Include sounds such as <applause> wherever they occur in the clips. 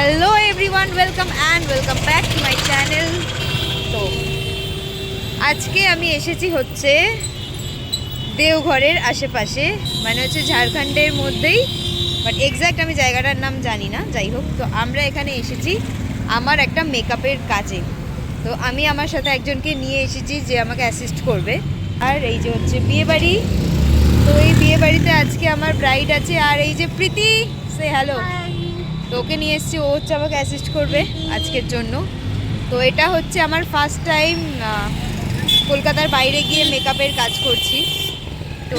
Hello everyone welcome and welcome back to my channel তো আজকে আমি এসেছি হচ্ছে দেওঘরের আশেপাশে মানে হচ্ছে ঝাড়খণ্ডের মধ্যেই। বাট এক্স্যাক্ট আমি জায়গাটার নাম জানি না, যাই হোক। তো আমরা এখানে এসেছি আমার একটা মেকআপের কাজে। তো আমি আমার সাথে একজনকে নিয়ে এসেছি যে আমাকে অ্যাসিস্ট করবে। আর এই যে হচ্ছে বিয়ে বাড়ি তো এই বিয়ে বাড়িতে আজকে আমার ব্রাইড আছে। আর এই যে প্রীতি সে হ্যালো ওকে নিয়ে এসেছি, ও হচ্ছে আমাকে অ্যাসিস্ট করবে আজকের জন্য। তো এটা হচ্ছে আমার ফার্স্ট টাইম কলকাতার বাইরে গিয়ে মেকআপের কাজ করছি। তো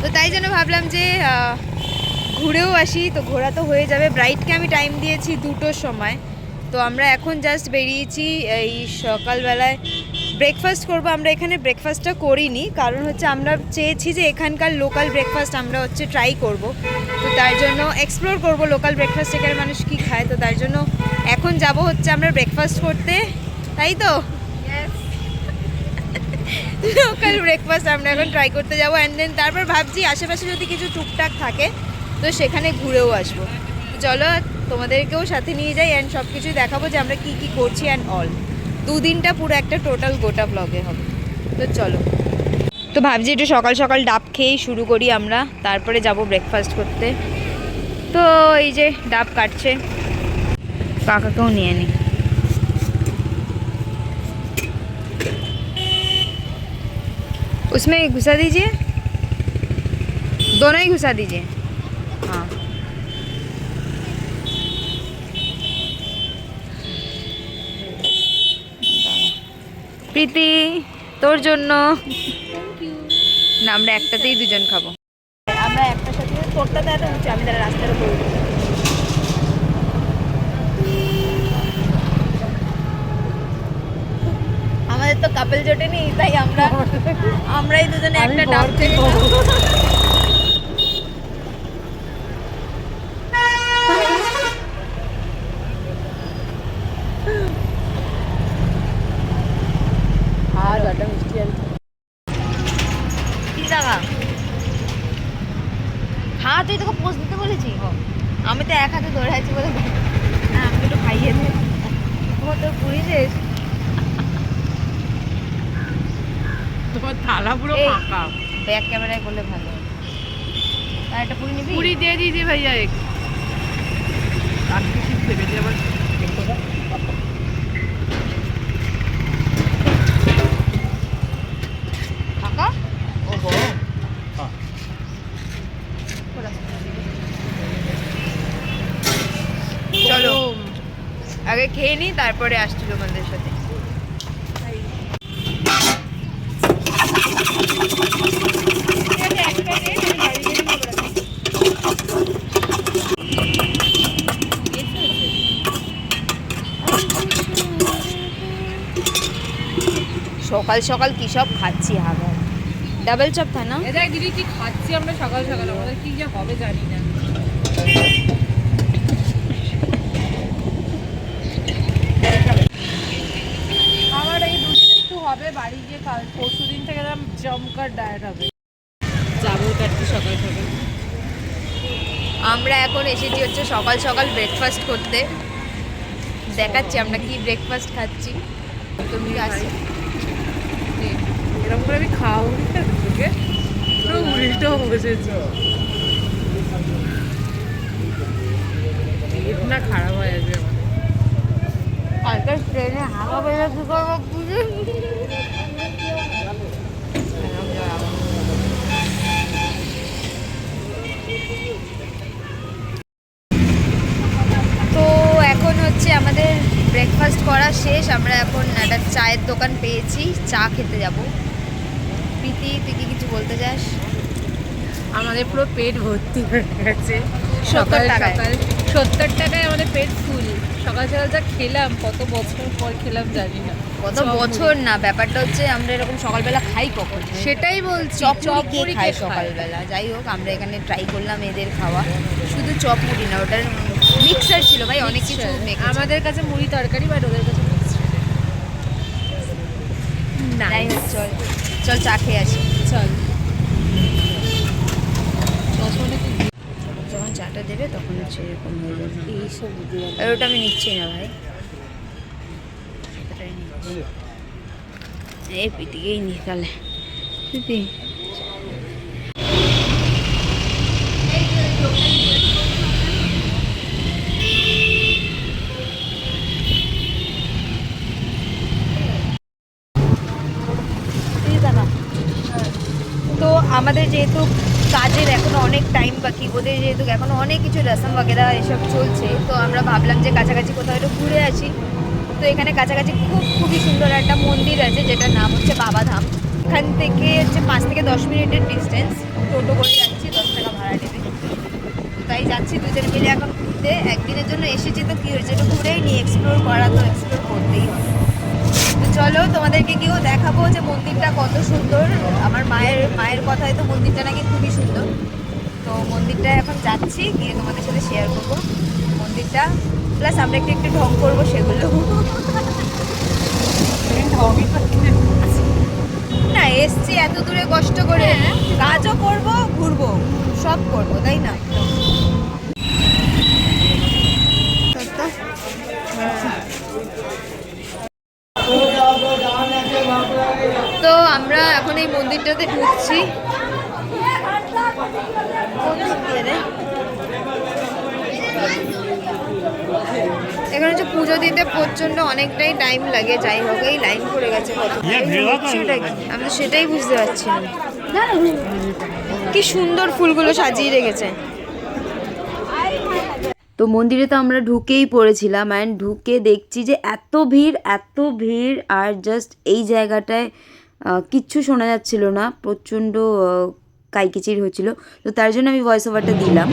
তো তাই জন্য ভাবলাম যে ঘুরেও আসি। তো ঘোরা তো হয়ে যাবে। ব্রাইটকে আমি টাইম দিয়েছি দুটোর সময়। তো আমরা এখন জাস্ট বেরিয়েছি এই সকালবেলায় ব্রেকফাস্ট করব আমরা এখানে ব্রেকফাস্টটা করিনি। কারণ হচ্ছে আমরা চেয়েছি যে এখানকার লোকাল ব্রেকফাস্ট আমরা হচ্ছে ট্রাই করব। তো তার জন্য এক্সপ্লোর করব লোকাল ব্রেকফাস্ট এখানে মানুষ কী খায়। তো তার জন্য এখন যাব হচ্ছে আমরা ব্রেকফাস্ট করতে। তাই তো? লোকাল ব্রেকফাস্ট আমরা এখন ট্রাই করতে যাব। অ্যান্ড দেন তারপর ভাবছি আশেপাশে যদি কিছু টুকটাক থাকে তো সেখানে ঘুরেও আসব। চলো তোমাদেরকেও সাথে নিয়ে যাই অ্যান্ড সব কিছুই দেখাবো যে আমরা কী কী করছি অ্যান্ড অল দুদিনটা পুরো একটা টোটাল গোটা ব্লগে হবে তো চলো তো ভাবছি একটু সকাল সকাল ডাব খেয়েই শুরু করি আমরা তারপরে যাব ব্রেকফাস্ট করতে তো এই যে ডাব কাটছে কাকাকেও নিয়ে নিই उसमें घुसा दीजिए दोनों ही घुसा दीजिए প্রীতি তোর জন্য। না আমরা একটাতেই দুজন খাব। আমরা একটা সাথে তোরটাতে এত উঠছে আমি তারা রাস্তার উপর আমাদের তো কাপেল জোটেনি নেই তাই আমরা <laughs> আমরাই দুজনে একটা ডাব আর একটা মিষ্টি আছে কি টাকা হ্যাঁ তুই তোকে পোস্ট দিতে বলেছি আমি তো এক হাতে ধরে আছি বলে হ্যাঁ আমি একটু খাইয়ে দে ও তোর পুরি শেষ তোমার থালা পুরো। ফাঁকা ব্যাক ক্যামেরায় করলে ভালো। আর একটা পুরি নিবি পুরি দিয়ে দিয়েছি ভাইয়া এক আর কিছু ভেবে দিয়ে আবার ফাঁকা ওহো চলো আগে খেয়ে নিই তারপরে আসছি তোমাদের সাথে। সকাল সকাল কি সব খাচ্ছি হাগা। ডাবল চপ থা না? এটা দিদি কি খাচ্ছি আমরা সকাল সকাল? আমাদের কি যে হবে জানি না আমার এই দুদিন একটু হবে বাড়ি গিয়ে কাল পরশু দিন থেকে একদম জমকার ডায়েট হবে। যাব কাটতে সকাল সকাল। আমরা এখন এসেছি হচ্ছে সকাল সকাল ব্রেকফাস্ট করতে। দেখাচ্ছি আমরা কি ব্রেকফাস্ট খাচ্ছি। তুমি আসো। এরকম করে আমি খাওয়াবো তোকে। পুরো উল্টো বসেছি না খারাপ হয়ে যাবে আমার ট্রেনে হাওয়া বেলা কি করব বুঝে তো এখন হচ্ছে আমাদের ব্রেকফাস্ট করা শেষ আমরা এখন একটা চায়ের দোকান পেয়েছি চা খেতে যাব। প্রীতি তুই কি কিছু বলতে চাস? আমাদের পুরো পেট ভর্তি হয়ে গেছে। সকাল টাকায়। সকাল। সত্তর টাকায় আমাদের পেট ফুল। সকাল সকাল যা খেলাম কত বছর পর খেলাম জানি না। কত বছর না ব্যাপারটা হচ্ছে আমরা এরকম সকালবেলা খাই কখন? সেটাই বলছি চপ চপ মুড়ি খায়? সকালবেলা? যাই হোক আমরা এখানে ট্রাই করলাম এদের খাওয়া। শুধু চপ মুড়ি না ওটার মিক্সার ছিল ভাই অনেক কিছু আমাদের কাছে মুড়ি তরকারি বাট ওদের কাছে। যাই চল চল চা খেয়ে আসি। চল। যখন চাটা দেবে তখন হচ্ছে এরকম হয়ে যাবে। এইসব ওটা আমি নিচ্ছি না ভাই। এই পিটিকেই নি তাহলে। পিটি। আমাদের যেহেতু কাজের এখনও অনেক টাইম বাকি, ওদের যেহেতু এখনও অনেক কিছু রসম বাগেরা এসব চলছে, তো আমরা ভাবলাম যে কাছাকাছি কোথাও একটু ঘুরে আসি। তো এখানে কাছাকাছি খুব, খুবই সুন্দর একটা মন্দির আছে, যেটার নাম হচ্ছে বাবাধাম এখান থেকে হচ্ছে পাঁচ থেকে দশ মিনিটের ডিস্টেন্স টোটো করে যাচ্ছি, দশ টাকা ভাড়া নেবে। তাই যাচ্ছি, দুজন মিলে এখন ঘুরতে। একদিনের জন্য এসেছি, তো কী হয়েছে? একটু ঘুরেই নিই এক্সপ্লোর করা তো এক্সপ্লোর করতেই হবে। চলো তোমাদেরকে কেউ দেখাবো যে মন্দিরটা কত সুন্দর। আমার মায়ের মায়ের কথায় তো মন্দিরটা নাকি খুবই সুন্দর। তো মন্দিরটা এখন যাচ্ছি, গিয়ে তোমাদের সাথে শেয়ার করব মন্দিরটা। প্লাস আমরা একটু একটু ঢং করব সেগুলো না এসছি এত দূরে কষ্ট করে কাজও করব ঘুরবো সব করব তাই না তো আমরা এখন এই মন্দিরটাতে ঢুকছি কোন দিক দিয়ে রে? এখানে হচ্ছে পুজো দিতে প্রচণ্ড অনেকটাই টাইম লাগে যাই হোক এই লাইন পড়ে গেছে কত আমি তো? সেটাই বুঝতে পারছি না। কি সুন্দর ফুলগুলো সাজিয়ে রেখেছে। তো মন্দিরে তো আমরা ঢুকেই পড়েছিলাম অ্যান্ড ঢুকে দেখছি যে এত ভিড় এত ভিড় আর জাস্ট এই জায়গাটায় কিচ্ছু শোনা যাচ্ছিল না প্রচণ্ড কাইকিচির হচ্ছিল। তো তার জন্য আমি ভয়েস ওভারটা দিলাম।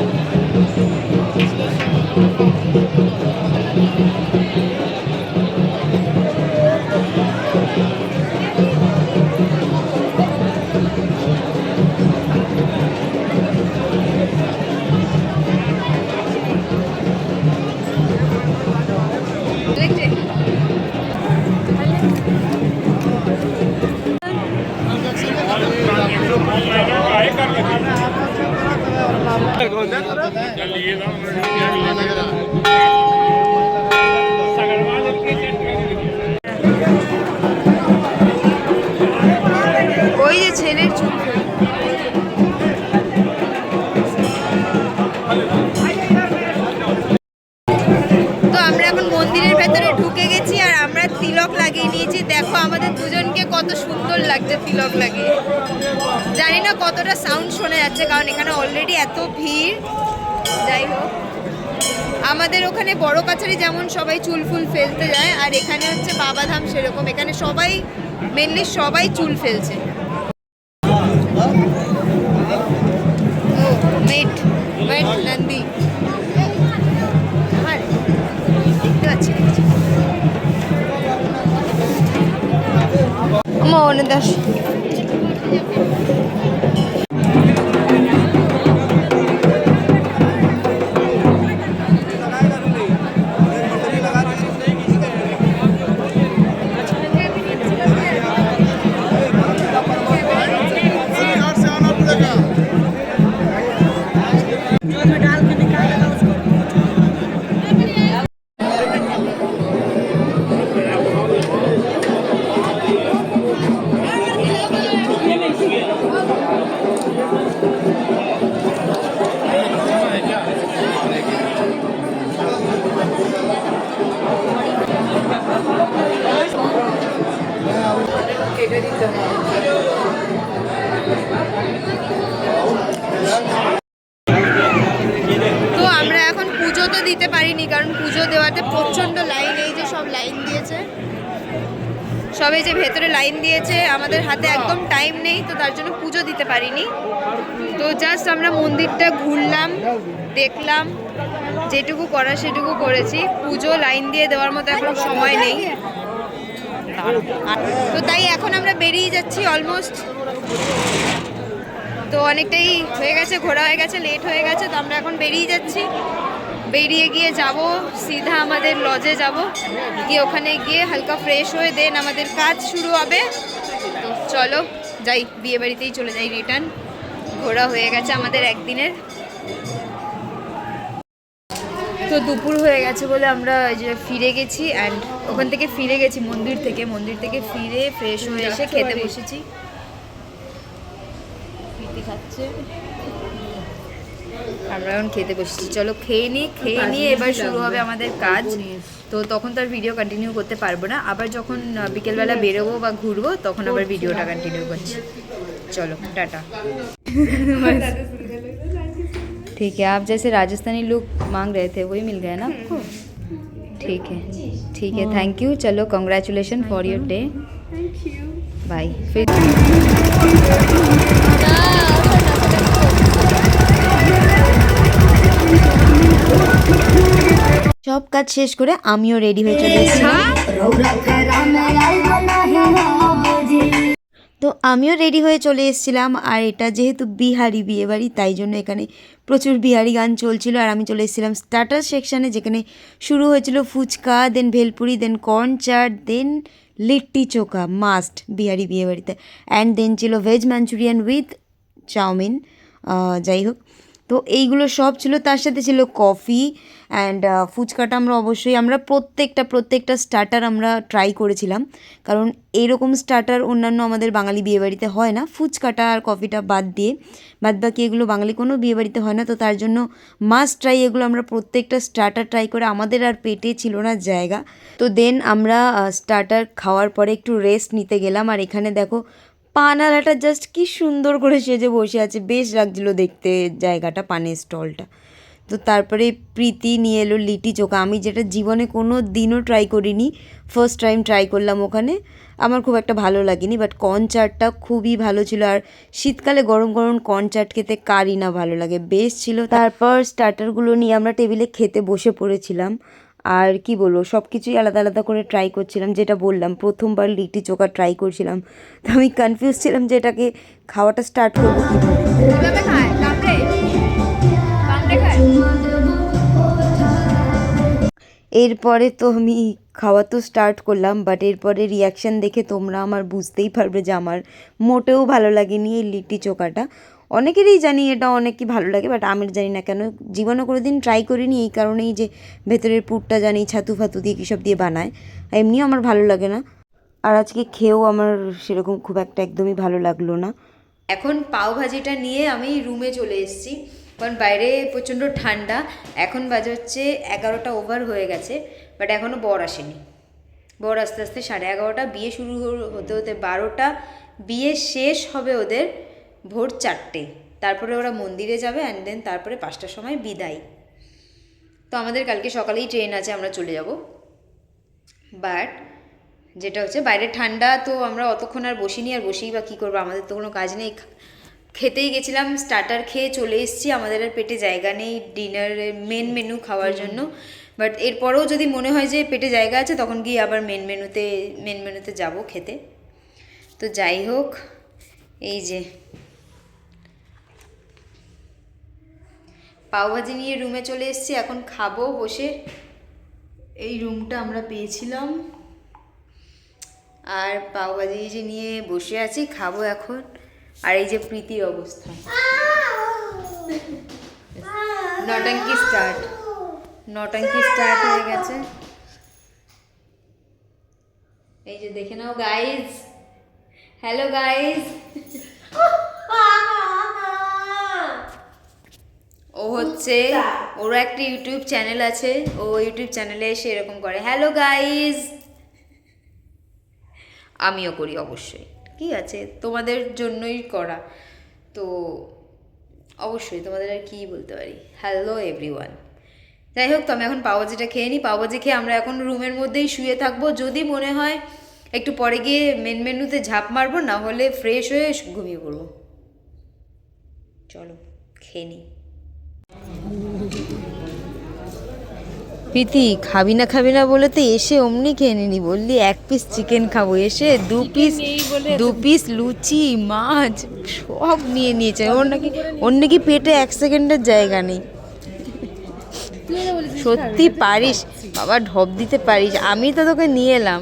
লাগছে তিলক লাগিয়ে জানি না কতটা সাউন্ড শোনা যাচ্ছে, কারণ এখানে অলরেডি এত ভিড়। যাই হোক। আমাদের ওখানে বড় কাছারি যেমন সবাই চুল ফুল ফেলতে যায়, আর এখানে হচ্ছে বাবাধাম সেরকম। এখানে সবাই মেনলি সবাই চুল ফেলছে। তো আমরা এখন পুজো তো দিতে পারিনি, কারণ পুজো দেওয়াতে প্রচণ্ড লাইন এই যে সব লাইন দিয়েছে। সবে যে ভেতরে লাইন দিয়েছে, আমাদের হাতে একদম টাইম নেই, তো তার জন্য পুজো দিতে পারিনি। তো জাস্ট আমরা মন্দিরটা ঘুরলাম, দেখলাম, যেটুকু করা সেটুকু করেছি। পুজো লাইন দিয়ে দেওয়ার মতো এখন সময় নেই। তো তাই এখন আমরা বেরিয়ে যাচ্ছি অলমোস্ট তো অনেকটাই হয়ে গেছে, ঘোরা হয়ে গেছে লেট হয়ে গেছে, তো আমরা এখন বেরিয়ে যাচ্ছি। বেরিয়ে গিয়ে যাব, সিধা আমাদের লজে যাব। গিয়ে ওখানে গিয়ে হালকা ফ্রেশ হয়ে দেন আমাদের কাজ শুরু হবে। তো চলো, যাই, বিয়ে বাড়িতেই চলে যাই রিটার্ন ঘোরা হয়ে গেছে আমাদের একদিনের। তো দুপুর হয়ে গেছে বলে আমরা এই যে ফিরে গেছি অ্যান্ড ওখান থেকে ফিরে গেছি মন্দির থেকে। মন্দির থেকে ফিরে ফ্রেশ হয়ে এসে খেতে বসেছি। খাচ্ছে। আমরা এখন খেতে বসেছি। চলো খেয়ে নিই খেয়ে নিয়ে এবার শুরু হবে আমাদের কাজ। তো তখন তার ভিডিও কন্টিনিউ করতে পারব না। আবার যখন বিকেলবেলা বেরোবো বা ঘুরবো তখন আবার ভিডিওটা কন্টিনিউ করছি। চলো টাটা। <laughs> ठीक है आप जैसे राजस्थानी लुक मांग रहे थे वही मिल गया ना आपको ठीक है ठीक है थैंक यू चलो congratulation for your day bye फिर সব কাজ শেষ করে আমিও রেডি হয়ে চলে এসেছি তো আমিও রেডি হয়ে চলে এসেছিলাম। আর এটা যেহেতু বিহারি বিয়েবাড়ি, তাই জন্য এখানে প্রচুর বিহারি গান চলছিল। আর আমি চলে এসেছিলাম স্টার্টার সেকশানে যেখানে শুরু হয়েছিল phuchka then bhelpuri then corn chaat then litti chokha must Bihari বিয়েবাড়িতে। অ্যান্ড দেন ছিল ভেজ মাঞ্চুরিয়ান উইথ চাউমিন যাই হোক। তো এইগুলো সব ছিল। তার সাথে ছিল কফি অ্যান্ড ফুচকাটা আমরা অবশ্যই, আমরা প্রত্যেকটা প্রত্যেকটা স্টার্টার আমরা ট্রাই করেছিলাম। কারণ এইরকম স্টার্টার অন্যান্য আমাদের বাঙালি বিয়েবাড়িতে হয় না। ফুচকাটা আর কফিটা বাদ দিয়ে। বাদ বাকি এগুলো বাঙালি কোনো বিয়েবাড়িতে হয় না। তো তার জন্য মাস্ট ট্রাই এগুলো আমরা প্রত্যেকটা স্টার্টার ট্রাই করে আমাদের আর পেটে ছিল না জায়গা। তো দেন আমরা স্টার্টার খাওয়ার পরে একটু রেস্ট নিতে গেলাম। আর এখানে দেখো পানালাটা জাস্ট কি সুন্দর করে সেজে বসে আছে। বেশ লাগছিল দেখতে জায়গাটা, পানের স্টলটা তো তারপরে প্রীতি নিয়ে এলো লিটি চোখা। আমি যেটা জীবনে কোনো দিনও ট্রাই করিনি ফার্স্ট টাইম ট্রাই করলাম ওখানে। আমার খুব একটা ভালো লাগেনি বাট কর্ন চাটটা খুবই ভালো ছিল। আর শীতকালে গরম গরম কর্ন চাট খেতে কারি না ভালো লাগে, বেশ ছিল। তারপর স্টার্টারগুলো নিয়ে আমরা টেবিলে খেতে বসে পড়েছিলাম। আর কি বলব সব কিছুই আলাদা আলাদা করে ট্রাই করছিলাম, যেটা বললাম, প্রথমবার লিটি চোখা ট্রাই করছিলাম। তো আমি কনফিউজ ছিলাম যে এটাকে খাওয়াটা স্টার্ট করব কীভাবে। এরপরে তো আমি খাওয়া তো স্টার্ট করলাম বাট এরপরে রিয়াকশান দেখে তোমরা আমার বুঝতেই পারবে যে আমার মোটেও ভালো লাগেনি এই লিট্টি চোখাটা। অনেকেরই জানি এটা অনেকই ভালো লাগে বাট আমি জানি না কেন। জীবনে কোনো দিন ট্রাই করিনি এই কারণেই যে ভেতরের পুরটা জানি ছাতু ফাতু দিয়ে কী সব দিয়ে বানায় এমনিও আমার ভালো লাগে না। আর আজকে খেয়েও আমার সেরকম খুব একটা একদমই ভালো লাগল না। এখন পাও ভাজিটা নিয়ে আমি রুমে চলে এসেছি। কারণ বাইরে প্রচণ্ড ঠান্ডা, এখন বাজে হচ্ছে এগারোটা ওভার হয়ে গেছে বাট এখনও বর আসেনি। বর আস্তে আস্তে সাড়ে এগারোটা, বিয়ে শুরু হতে হতে বারোটা, বিয়ে শেষ হবে ওদের ভোর চারটে। তারপরে ওরা মন্দিরে যাবে অ্যান্ড দেন তারপরে পাঁচটার সময় বিদায়। তো আমাদের কালকে সকালেই ট্রেন আছে, আমরা চলে যাব। বাট যেটা হচ্ছে, বাইরে ঠান্ডা তো আমরা অতক্ষণ আর বসিনি, আর বসেই বা কী করব? আমাদের তো কোনো কাজ নেই। খেতেই গেছিলাম স্টার্টার খেয়ে চলে এসেছি আমাদের আর পেটে জায়গা নেই ডিনারের মেন মেনু খাওয়ার জন্য। বাট এরপরেও যদি মনে হয় যে পেটে জায়গা আছে তখন গিয়ে আবার মেন মেনুতে মেন মেনুতে যাব খেতে। তো যাই হোক এই যে। পাওভাজি নিয়ে রুমে চলে এসেছি এখন খাব বসে। এই রুমটা আমরা পেয়েছিলাম। আর পাওভাজি যে নিয়ে বসে আছি খাব এখন। আর এই যে প্রীতির অবস্থা। নটাঙ্কি স্টার্ট নটাঙ্কি স্টার্ট হয়ে গেছে। এই যে দেখে নাও গাইজ হ্যালো গাইজ ও হচ্ছে ওর একটা ইউটিউব চ্যানেল আছে। ও ইউটিউব চ্যানেলে এসে এরকম করে হ্যালো গাইজ আমিও করি অবশ্যই। কি আছে? তোমাদের জন্যই করা। তো অবশ্যই তোমাদের আর কী বলতে পারি? হ্যালো এভরিওয়ান যাই হোক, তো আমি এখন পাওভাজিটা খেয়ে নিই। পাওভাজি খেয়ে আমরা এখন রুমের মধ্যেই শুয়ে থাকব। যদি মনে হয় একটু পরে গিয়ে মেন মেনুতে ঝাঁপ মারবো, না হলে ফ্রেশ হয়ে ঘুমিয়ে পড়ব। চলো, খেয়ে নিই। প্রীতি খাবি না খাবি না বলে তো এসে অমনি খেয়ে নিনি বললি এক পিস চিকেন খাব। এসে দু পিস দু পিস লুচি মাছ সব নিয়ে নিয়েছে। ওর নাকি ওর নাকি পেটে এক সেকেন্ডের জায়গা নেই। সত্যি পারিস বাবা ঢপ দিতে পারিস। আমি তো তোকে নিয়ে এলাম।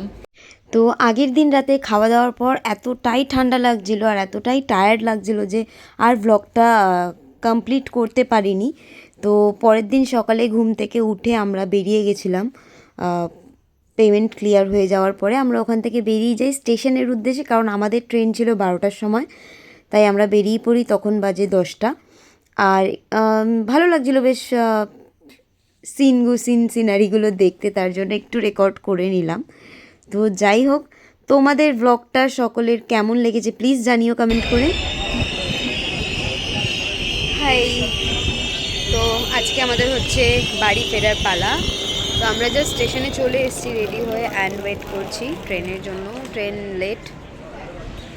তো আগের দিন রাতে খাওয়া দাওয়ার পর এতটাই ঠান্ডা লাগছিল আর এতটাই টায়ার্ড লাগছিল যে আর ব্লগটা কমপ্লিট করতে পারিনি। তো পরের দিন সকালে ঘুম থেকে উঠে আমরা বেরিয়ে গেছিলাম। পেমেন্ট ক্লিয়ার হয়ে যাওয়ার পরে আমরা ওখান থেকে বেরিয়ে যাই স্টেশনের উদ্দেশ্যে, কারণ আমাদের ট্রেন ছিল বারোটার সময়, তাই আমরা বেরিয়ে পড়ি তখন বাজে দশটা। আর ভালো লাগছিল বেশ সিনগু সিন সিনারিগুলো দেখতে, তার জন্য একটু রেকর্ড করে নিলাম। তো যাই হোক, তোমাদের ব্লগটা সকলের কেমন লেগেছে প্লিজ জানিও কমেন্ট করে। হাই আজকে আমাদের হচ্ছে বাড়ি ফেরার পালা। তো আমরা জাস্ট স্টেশনে চলে এসেছি রেডি হয়ে অ্যান্ড ওয়েট করছি ট্রেনের জন্য। Train late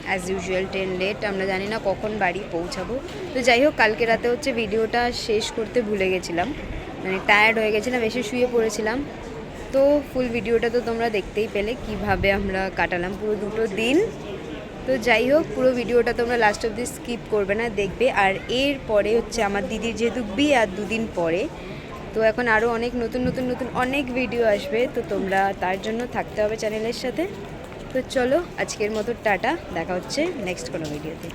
as usual train late আমরা জানি না কখন বাড়ি পৌঁছাবো। তো যাই হোক, কালকে রাতে হচ্ছে ভিডিওটা শেষ করতে ভুলে গেছিলাম। মানে টায়ার্ড হয়ে গেছিলাম, এসে শুয়ে পড়েছিলাম। তো ফুল ভিডিওটা তো তোমরা দেখতেই পেলে, কীভাবে আমরা কাটালাম পুরো দুটো দিন। তো যাই হোক, পুরো ভিডিওটা তোমরা লাস্ট অব্দি স্কিপ করবে না, দেখবে। আর এর পরে হচ্ছে আমার দিদির যেহেতু বিয়ে আর দুদিন পরে, তো এখন আরও অনেক নতুন নতুন নতুন অনেক ভিডিও আসবে, তো তোমরা তার জন্য থাকতে হবে চ্যানেলের সাথে। তো চলো, আজকের মতো টাটা, দেখা হচ্ছে নেক্সট কোনো ভিডিওতে